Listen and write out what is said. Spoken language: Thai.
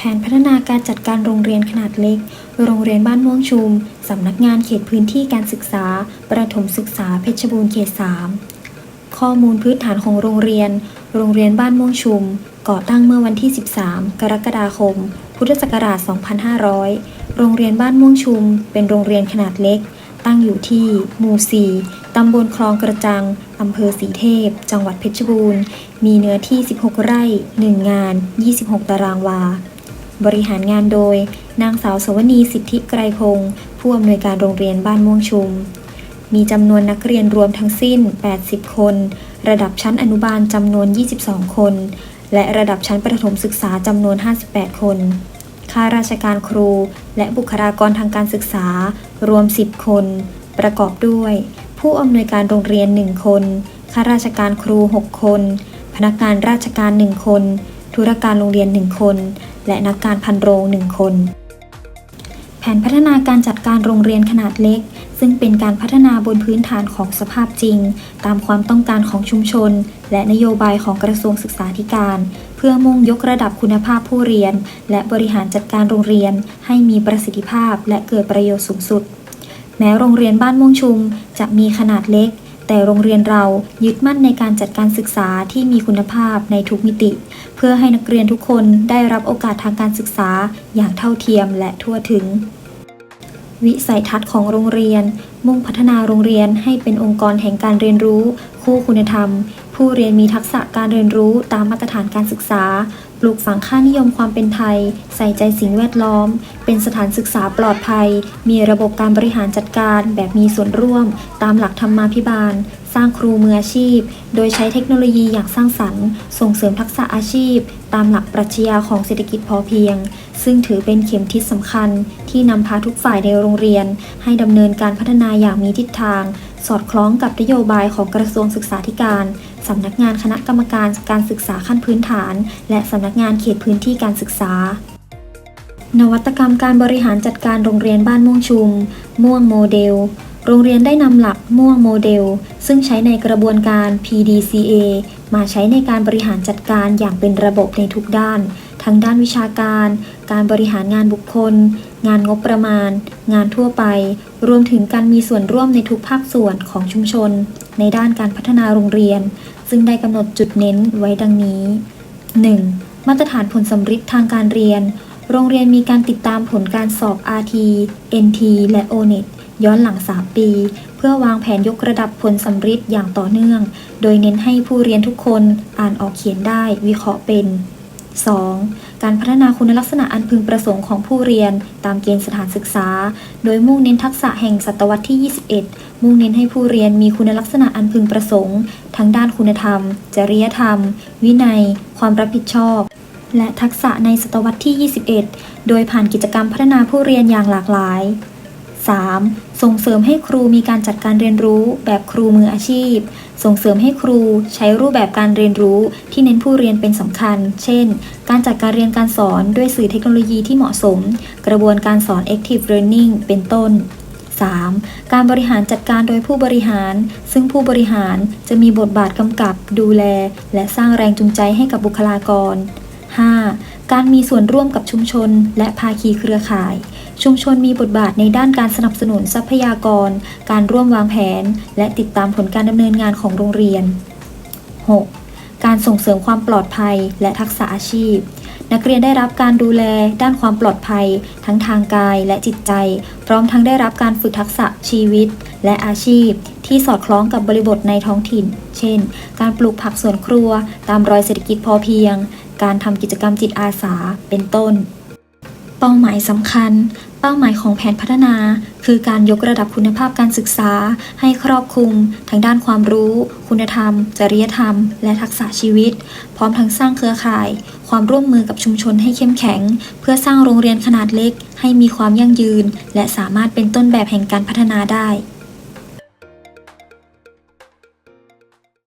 แผนพัฒนาการจัดการโรงเรียนขนาดเล็ก โรงเรียนบ้านม่วงชุม สำนักงานเขตพื้นที่การศึกษา ประถมศึกษาเพชรบูรณ์เขต 3 ข้อมูลพื้นฐานของโรงเรียน โรงเรียนบ้านม่วงชุม ก่อตั้งเมื่อวันที่ 13 กรกฎาคม พุทธศักราช 2500 โรงเรียนบ้านม่วงชุม เป็นโรงเรียนขนาดเล็ก ตั้งอยู่ที่หมู่ 4 ตำบลคลองกระจัง อำเภอสีเทพ จังหวัดเพชรบูรณ์ มีเนื้อที่ 16 ไร่ 1 งาน 26 ตารางวา บริหารงานโดย นางสาวสวนีสิทธิไกรพงศ์ผู้อำนวยการโรงเรียนบ้านม่วงชุม มีจำนวนนักเรียนรวมทั้งสิ้น 80 คน ระดับชั้นอนุบาลจำนวน 22 คน และระดับชั้นประถมศึกษาจำนวน 58 คนาราชการครู และบุคลากรทางการศึกษา รวม 10 คน ประกอบด้วย ผู้อำนวยการโรงเรียน 1 คน ข้าราชการครู 6 คน พนักงานราชการ 1 คน ธุรการโรงเรียน 1 คน และนักการพันโรง 1 คน แผนพัฒนาการจัดการโรงเรียนขนาดเล็ก ซึ่งเป็นการพัฒนาบนพื้นฐานของสภาพจริง ตามความต้องการของชุมชน และนโยบายของกระทรวงศึกษาธิการ เพื่อมุ่งยกระดับคุณภาพผู้เรียน และบริหารจัดการโรงเรียน ให้มีประสิทธิภาพและเกิดประโยชน์สูงสุด แม้โรงเรียนบ้านม่วงชุมจะมีขนาดเล็กแต่โรงเรียนเรายึดมั่นในการจัดการศึกษาที่มีคุณภาพในทุกมิติ เพื่อให้นักเรียนทุกคนได้รับโอกาสทางการศึกษาอย่างเท่าเทียมและทั่วถึง วิสัยทัศน์ของโรงเรียน มุ่งพัฒนาโรงเรียนให้เป็นองค์กรแห่งการเรียนรู้ คู่คุณธรรม ผู้เรียนมีทักษะการเรียนรู้ตามมาตรฐานการศึกษา ปลูกฝังค่านิยมความเป็นไทย ใส่ใจสิ่งแวดล้อม เป็นสถานศึกษาปลอดภัย มีระบบการบริหารจัดการแบบมีส่วนร่วม ตามหลักธรรมาภิบาล สร้างครูมืออาชีพ โดยใช้เทคโนโลยีอย่างสร้างสรรค์ ส่งเสริมทักษะอาชีพ ตามหลักปรัชญาของเศรษฐกิจพอเพียง ซึ่งถือเป็นเข็มทิศสำคัญ ที่นำพาทุกฝ่ายในโรงเรียน ให้ดำเนินการพัฒนาอย่างมีทิศทาง สอดคล้องกับนโยบายของกระทรวงศึกษาธิการ สำนักงานคณะกรรมการการศึกษาขั้นพื้นฐาน และสำนักงานเขตพื้นที่การศึกษา นวัตกรรมการบริหารจัดการโรงเรียนบ้านม่วงชุม ม่วงโมเดล โรงเรียนได้นำหลักม่วงโมเดล ซึ่งใช้ในกระบวนการ PDCA มาใช้ในการบริหารจัดการอย่างเป็นระบบในทุกด้าน ทั้งด้านวิชาการ การบริหารงานบุคคล งานงบประมาณ งานทั่วไป รวมถึงการมีส่วนร่วมในทุกภาคส่วนของชุมชน ในด้านการพัฒนาโรงเรียน ซึ่งได้กำหนดจุดเน้นไว้ดังนี้ 1. มาตรฐานผลสำฤทธิ์ทางการเรียน โรงเรียนมีการติดตามผลการสอบ RT NT และ ONET ย้อนหลัง 3 ปี เพื่อวางแผนยกระดับผลสำฤทธิ์อย่างต่อเนื่อง โดยเน้นให้ผู้เรียนทุกคนอ่านออกเขียนได้วิเคราะห์เป็น 2. การพัฒนาคุณลักษณะอันพึงประสงค์ของผู้เรียน ตามเกณฑ์สถานศึกษา โดยมุ่งเน้นทักษะแห่งศตวรรษที่ 21 มุ่งเน้นให้ผู้เรียนมีคุณลักษณะอันพึงประสงค์ ทั้งด้านคุณธรรม จริยธรรม วินัย ความรับผิดชอบ และทักษะในศตวรรษที่ 21 โดยผ่านกิจกรรมพัฒนาผู้เรียนอย่างหลากหลาย 3. ส่งเสริมให้ครูมีการจัดการเรียนรู้แบบครูมืออาชีพ ส่งเสริมให้ครูใช้รูปแบบการเรียนรู้ที่เน้นผู้เรียนเป็นสำคัญ เช่น การจัดการเรียนการสอนด้วยสื่อเทคโนโลยีที่เหมาะสม กระบวนการสอน active learning เป็นต้น 3. การบริหารจัดการโดยผู้บริหาร ซึ่งผู้บริหารจะมีบทบาทกำกับ ดูแล และสร้างแรงจูงใจให้กับบุคลากร 5. การมีส่วนร่วมกับชุมชน และภาคีเครือข่าย ชุมชนมีบทบาทในด้านการสนับสนุนทรัพยากร การร่วมวางแผน และติดตามผลการดำเนินงานของโรงเรียน 6. การส่งเสริมความปลอดภัยและทักษะอาชีพ นักเรียนได้รับการดูแลด้านความปลอดภัย ทั้งทางกายและจิตใจ พร้อมทั้งได้รับการฝึกทักษะชีวิต และอาชีพ ที่สอดคล้องกับบริบทในท้องถิ่น เช่น การปลูกผักสวนครัว ตามรอยเศรษฐกิจพอเพียง การทำกิจกรรมจิตอาสา เป็นต้น เป้าหมายสำคัญ เป้าหมายของแผนพัฒนา คือการยกระดับคุณภาพการศึกษา ให้ครอบคลุมทั้งด้านความรู้ คุณธรรม จริยธรรม และทักษะชีวิต พร้อมทั้งสร้างเครือข่าย ความร่วมมือกับชุมชนให้เข้มแข็ง เพื่อสร้างโรงเรียนขนาดเล็ก ให้มีความยั่งยืน และสามารถเป็นต้นแบบแห่งการพัฒนาได้